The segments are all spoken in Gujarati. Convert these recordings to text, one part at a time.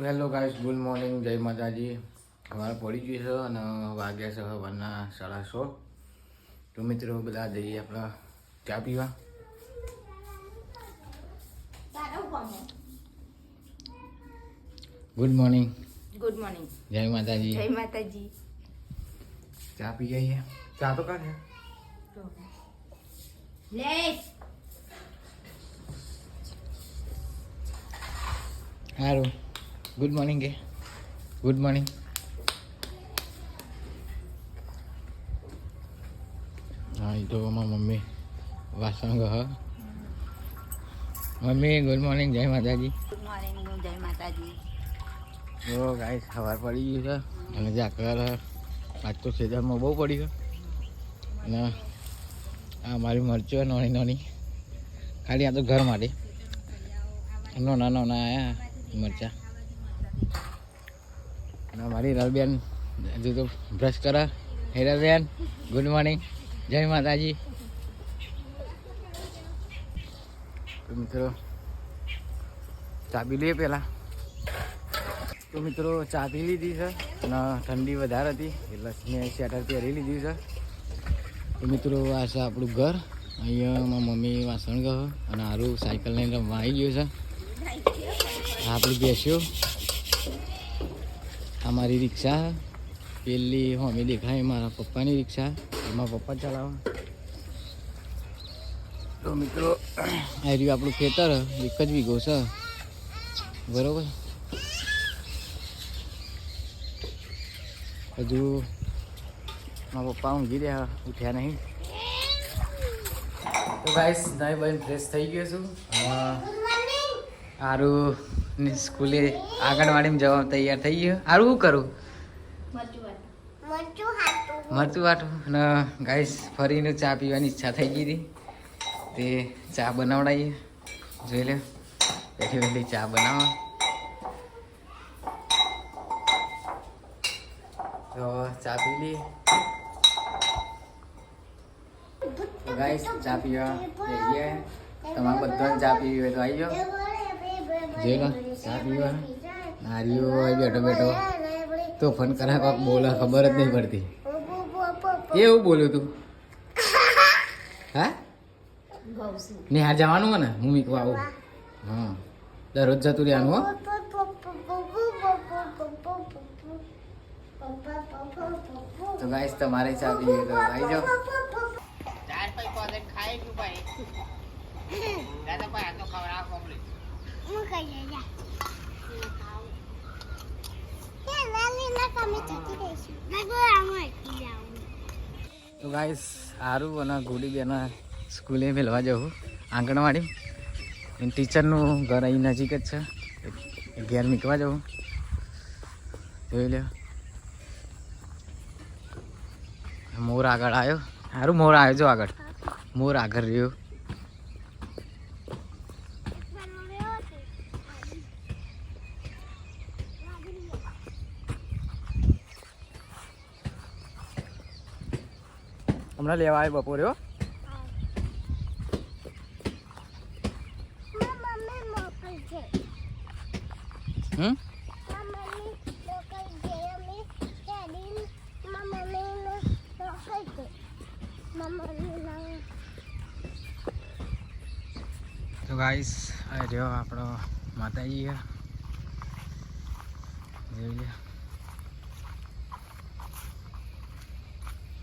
હેલો ગાઈસ ગુડ મોર્નિંગ જય માતાજી. સવાર પડી ગયું છે અને વાગ્યા છે સવારના સાડા સો. તો મિત્રો બધા જઈએ આપણા ચા પીવા. Good morning. Good morning. જય માતાજી. જય માતાજી. ચા પી જઈએ ચા તો કાઢે સારું ગુડ મોર્નિંગ કે ગુડ મોર્નિંગ હા એ તો અમારા મમ્મી વાસણ હ મમ્મી ગુડ મોર્નિંગ જય માતાજી. ગુડ મોર્નિંગ જય માતાજી. જો ગાય સવાર પડી ગયું છે અને જાકર આજ તો સેજામાં બહુ પડી ગયો. અને આ મારી મરચો નાની નાની. ખાલી આ તો ઘર માટે. નાના નાના આયા મરચા. મારી રલબેન હજુ તો બ્રશ કરે. હેરાબેન ગુડ મોર્નિંગ જય માતાજી. તો મિત્રો, ચા પી લઈએ પહેલાં? તો મિત્રો, ચા પી લીધી છે અને ઠંડી વધારે હતી. એટલે મેં સ્વેટર પહેરી લીધું છે. તો મિત્રો, આ છે આપણું ઘર. અહીંયા મારા મમ્મી વાસણ ગયો અને હારું સાયકલ લઈને રમવા આવી ગયું છે. આપણે બેસ્યો. આ મારી રિક્ષા પેલી હોમી દેખાય મારા પપ્પાની રિક્ષા એમાં પપ્પા ચલાવે. તો મિત્રો આ રહ્યું આપણું ખેતર એક જ વીઘો છે. બરોબર? હજુ મારા પપ્પા ઊંઘી રહ્યા ઉઠ્યા નહીં. તો ગાઈસ નાઈ બહેન ફ્રેશ થઈ ગયો છું. સારું ને સ્કૂલે આંગણવાડીમાં જવા તૈયાર થઈ ગયો. આરું શું કરું? મરચું વાટું અને ગાઈસ, ફરીને ચા પીવાની ઈચ્છા થઈ ગઈ હતી. તે ચા બનાવડાવીએ જોઈ લે પહેલી વહેલી ચા બનાવો તો ચા પી લઈએ. ગાઈસ, ચા પીવા જઈએ તમારે બધાને ચા પીવી હોય તો આવી જાઓ. જોઈ ચા પીવા. નારીઓ બેઠો બેઠો. તો ફોન કરા કોક બોલા, ખબર જ નહીં પડતી. કેવું બોલ્યું તું? હા? નિહાર જવાનું ને? હું મીકવા આવું હા. દરરોજ જતું રહેવાનું હો. તો ગાઈસ તમારે ચા તો આવી જાઓ. તો ગાઈસ સારું અને ગુડી બેન સ્કૂલે મેળવા જવું, આંગણવાડી. ટીચરનું ઘર અહીં નજીક જ છે. ઘેર નીકળવા જવું. જોઈ લ્યો. મોર આગળ આવ્યો. સારું મોર આવ્યો જો આગળ. મોર આગળ રહ્યો. હમણાં લેવા આવ્યો બપોરે, હો. હમ? તો ગાઈસ આ રહ્યો આપણો માતાજી. જોઈ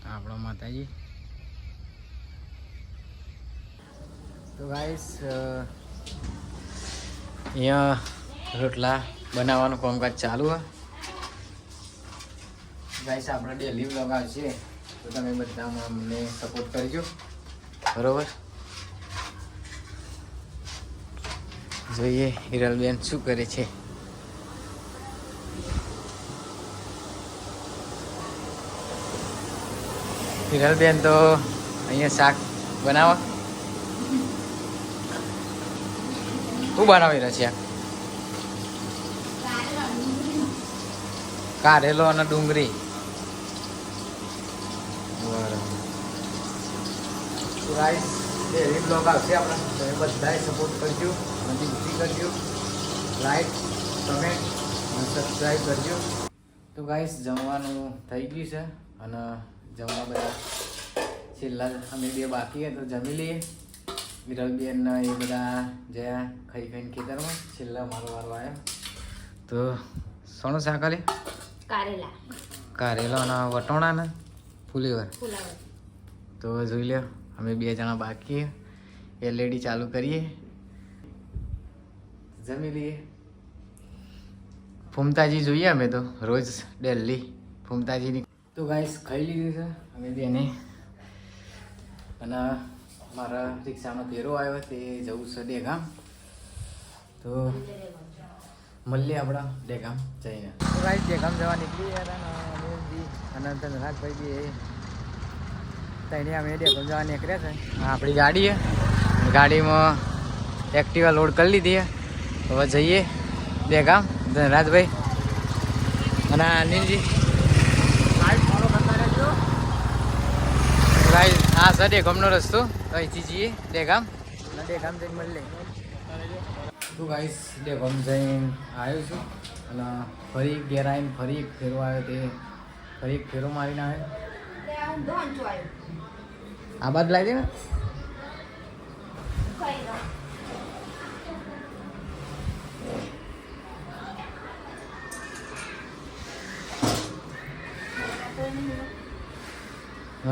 આપણો માતાજી. તો ગાઈસ અહીંયા રોટલા બનાવવાનું કામકાજ ચાલુ હોય ગાઈસ આપણે ડેલી વ્લોગ આવશે, તો તમે બધામાં અમને સપોર્ટ કરજો. બરોબર? જોઈએ હિરલબેન શું કરે છે. હિરલબેન તો અહીંયા શાક બનાવો શું બનાવી રહ્યા છે. કારેલો અને ડુંગળી ગાઈસ ડેલી બ્લોગ આવશે આપણા. બધાએ સપોર્ટ કરજો દિલથી કરજો. લાઈક કમેન્ટ સબસ્ક્રાઈબ કરજો. તો ગાઈસ જમવાનું થઈ ગયું છે અને જમવા બધા છેલ્લા અમે બે બાકી તો જમી લઈએ. વિરલબેન એ બધા જયા ખાઈ ખાઈને ખેતરમાં. છેલ્લા મારો વારો આવ્યો. તો સોનું શાક આલે કારેલા. કારેલા અને વટોણા ને ફુલેવર. તો જોઈ લ્યો અમે બે જણા બાકી. એલઈડી ચાલુ કરીએ. જમી લઈએ. ફૂમતાજી જોઈએ અમે તો રોજ ડેલી ફૂમતાજીની. તો ગાઈસ ખાઈ લીધું છે. અમે બેને અને મારા રિક્ષાનો ફેરો આવ્યો તે જવું છે ડેગામ. તો મળીએ આપણા ડેગામ જઈને. તો ગાઈસ ડેગામ જવા નીકળી ગયા હતા ને અમે બી અનંત નરાજભાઈ એ. તઈને અમે ડેગામ જવા નીકળ્યા છે. આપણી ગાડી છે. ગાડીમાં એક્ટિવા લોડ કરી લીધી હવે જઈએ ડેગામ. ધનરાજભાઈ અને અનિલજી. ગાઈસ આ એ ગમનો રસ્તો. તો અહીંથી જઈએ ડેગામ અને ડેગામ જઈને મળીએ તું ગાઈસ ડેગામ જઈને આવ્યો છું. અને ફરી ઘેર આવીને ફરી એક ફેરો આવ્યો તે. ફરી એક ફેરો મારીને આવ્યો. આ બાદ લાવી દે ને. ખાઈ લો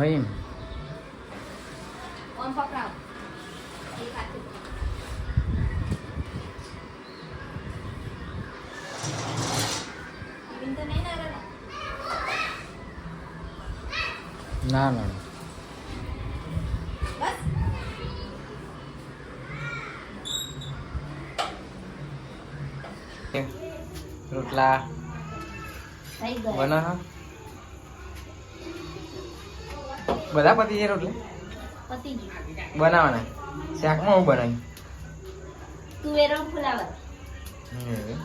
નહીં ઓમ પકડાવ એક હાથે ટિફિન તો નહીં ને રહેલા? ના ના રોટલા. થઈ બના બધા પતી છે રોટલા? બનાવવાના શાકમાં હું બનાવી તુવેરો ફુલાવર. એ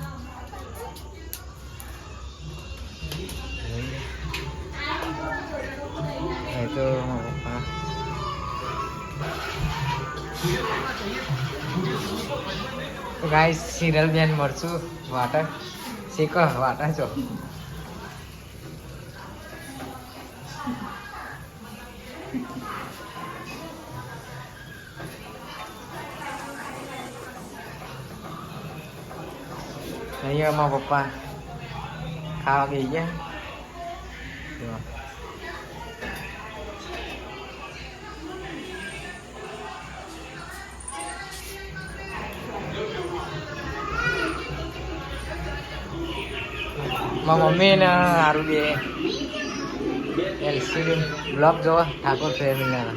તો પપ્પા ગાઈસ સિરિયલ બેન મળશું. વાટા. શીખો, વાટા છો. અહીંયા અમારા પપ્પા ખાવા ગઈ ગયા. મારા મમ્મી ને સારું બે. એલસીડી બ્લોક જોવા, ઠાકોર ફેમિલીના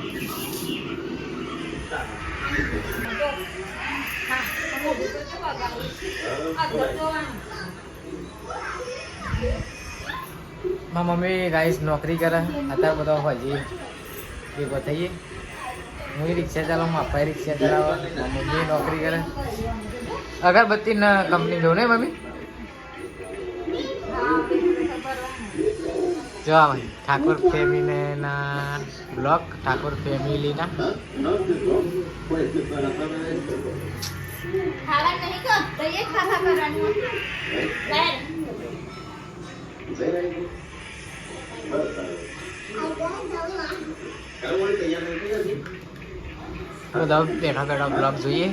મારા મમ્મી ગાઈસ નોકરી કરે, અત્યારે બધા હજી ભેગો થઈએ. હું રિક્ષા ચલાવું, મારા પપ્પા રિક્ષા ચલાવે મમ્મી નોકરી કરે. અગરબત્તી ના કંપની જો ને મમ્મી? જો ઠાકોર ફેમિલીના બ્લોગ ઠાકોર ફેમિલીના બેઠા બેઠા બ્લોગ જોઈએ.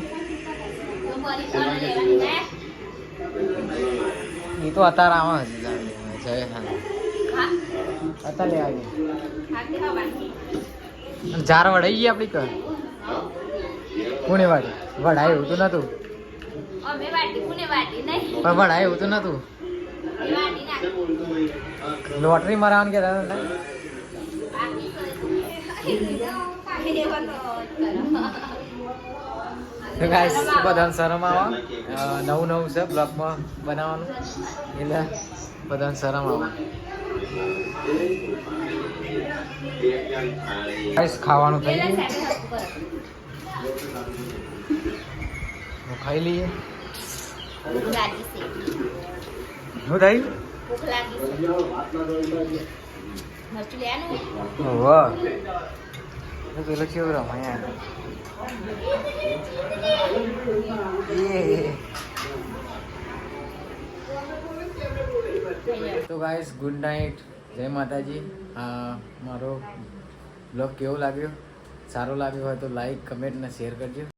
એ તો અત્યારે આવે છે જય હા. અત્યારે લેવા આવી જાર વડાઈ ગઈ આપણી કર કોને વાડી વડાય એવું તો નતું. પણ વડાય એવું તો નતું. લોટરી મરાવાનું કે હતા ગાઈસ બધાને શરમ આવે. નવું નવું છે, બ્લોગમાં બનાવવાનું. એટલે બધાને શરમ આવે. ગાઈસ ખાવાનું થઈ ગયું. ખાઈ લઈએ. શું થયું વાહ. પેલો કેવો રમાય યે તો ગાઈસ ગુડ નાઇટ જય માતાજી. આ મારો બ્લોગ કેવો લાગ્યો? સારો લાગ્યો હોય તો લાઈક કમેન્ટ અને શેર કરજો.